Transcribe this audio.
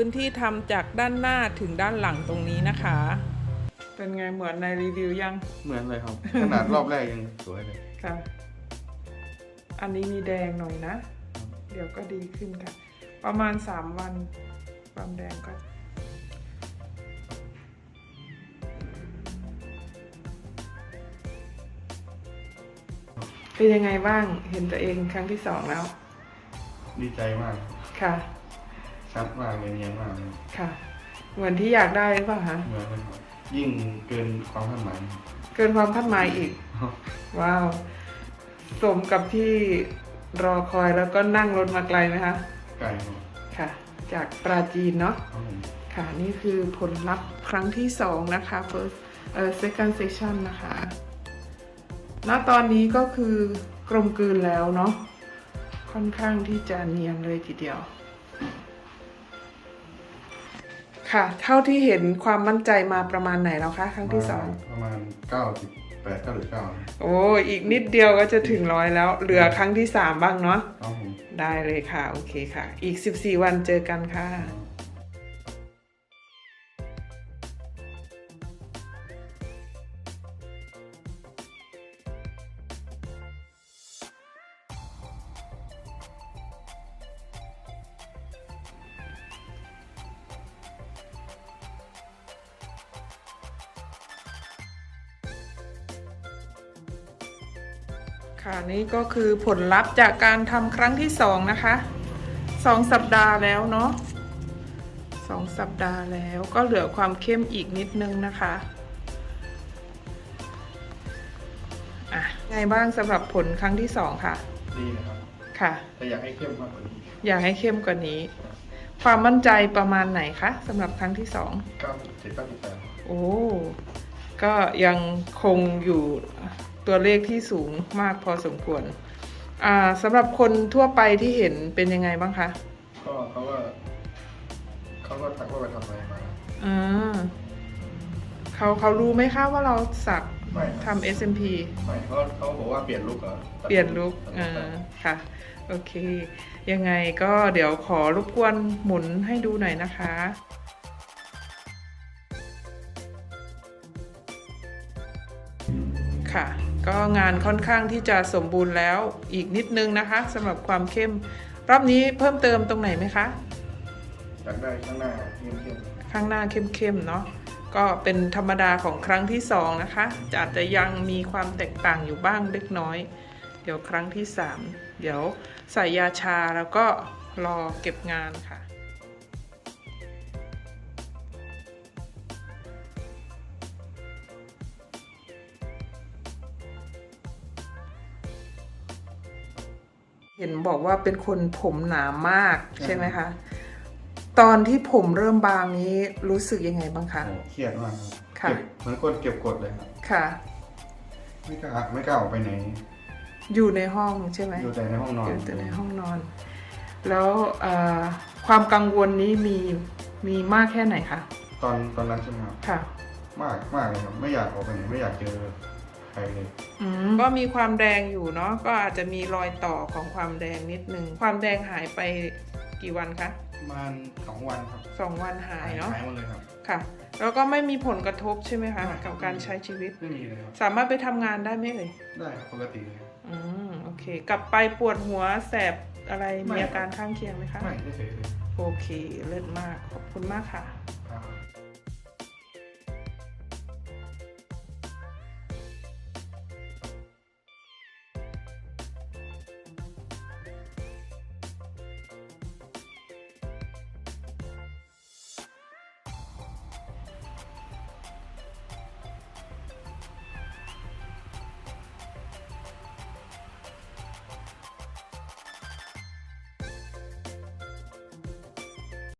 พื้นที่ทำจากด้านหน้าถึงด้านหลังตรงนี้นะคะ เป็นไงเหมือนในรีวิวยังเหมือนเลยครับ ขนาดรอบแรกยังสวยเลยค่ะ อันนี้มีแดงหน่อยนะ เดี๋ยวก็ดีขึ้นค่ะ ประมาณสามวันความแดงก็เป็นยังไงบ้าง เห็นตัวเองครั้งที่สองแล้ว ดีใจมาก ค่ะ ชัดมากเลยเนียนมากเลยค่ะ เหมือนที่อยากได้หรือเปล่าคะเหมือนเลยครับยิ่งเกินความคาดหมายเกินความคาดหมายอีก ว้าว สมกับที่รอคอยแล้วก็นั่งรถมาไกลไหมคะ ไกลครับค่ะ จากปราจีนเนาะ ครับผมค่ะ นี่คือผลลัพธ์ครั้งที่สองนะคะ first เอ่อ second session นะคะ ณ ตอนนี้ก็คือกลมกลืนแล้วเนาะ ค่อนข้างที่จะเนียนเลยทีเดียว ค่ะ เท่าที่เห็นความมั่นใจมาประมาณไหนแล้วคะ ครั้งที่สองประมาณเก้าสิบแปดเก้าหรือเก้าโอ้อีกนิดเดียวก็จะถึงร้อยแล้ว เหลือครั้งที่สามบ้างเนาะครับผมได้เลยค่ะ โอเคค่ะ อีก14วันเจอกันค่ะ ค่ะนี่ก็คือผลลัพธ์จากการทำครั้งที่สองนะคะสองสัปดาห์แล้วเนาะสองสัปดาห์แล้วก็เหลือความเข้มอีกนิดนึงนะคะอะไงบ้างสำหรับผลครั้งที่สองค่ะ ดีนะครับ ค่ะ แต่อยากให้เข้มมากกว่านี้อยากให้เข้มกว่านี้ ความมั่นใจประมาณไหนคะสำหรับครั้งที่สองเก้าสิบเจ็ดเก้าสิบแปดโอ้ก็ยังคงอยู่ ตัวเลขที่สูงมากพอสมควรอ่าสำหรับคนทั่วไปที่เห็นเป็นยังไงบ้างคะก็เขาก็เขาก็ทักว่าไปทำอะไรมาอ่าเขาเขารู้ไหมคะว่าเราสักไม่ครับทำ SMP ไม่เขาเขาบอกว่าเปลี่ยนลุกเหรอเปลี่ยนลุคอ่าค่ะ โอเค ยังไงก็เดี๋ยวขอรบกวนหมุนให้ดูหน่อยนะคะค่ะ ก็งานค่อนข้างที่จะสมบูรณ์แล้วอีกนิดนึงนะคะสำหรับความเข้ม รอบนี้เพิ่มเติมตรงไหนไหมคะอยากได้ข้างหน้าเข้มเข้มข้างหน้าเข้มๆเนาะก็เป็นธรรมดาของครั้งที่สองนะคะอาจจะยังมีความแตกต่างอยู่บ้างเล็กน้อย เดี๋ยวครั้งที่สามเดี๋ยวใส่ยาชาแล้วก็รอเก็บงานค่ะ เห็นบอกว่าเป็นคนผมหนามากใช่ไหมคะ ตอนที่ผมเริ่มบางนี้รู้สึกยังไงบ้างคะโอ้เครียดมากคค่ะรับเก็บเหมือนคนเก็บกดเลยครับ ค่ะ ไม่กล้าไม่กล้าออกไปไหน อยู่ในห้องใช่ไหมอยู่แต่ในห้องนอน อยู่แต่ในห้องนอน แล้วเอ่อความกังวลนี้มีมีมากแค่ไหนคะ ตอนตอนนั้นใช่ไหมครับ ค่ะ มากมากเลยครับ ไม่อยากออกไปไหนไม่อยากเจอ ใครเลยก็มีความแดงอยู่เนาะก็อาจจะมีรอยต่อของความแดงนิดนึง ความแดงหายไปกี่วันคะประมาณสองวันครับสองวันหายเนาะหายหมดเลยครับ ค่ะ แล้วก็ไม่มีผลกระทบใช่ไหมคะ ไม่ครับกับการใช้ชีวิต ไม่มีเลยครับ สามารถไปทำงานได้ไหมเอ่ยได้ครับปกติเลยครับ อืมโอเค กลับไปปวดหัวแสบอะไรไม่ มีอาการข้างเคียงไหมคะ ไม่ไม่เคยเลย โอเค เลิศมาก ขอบคุณมากค่ะ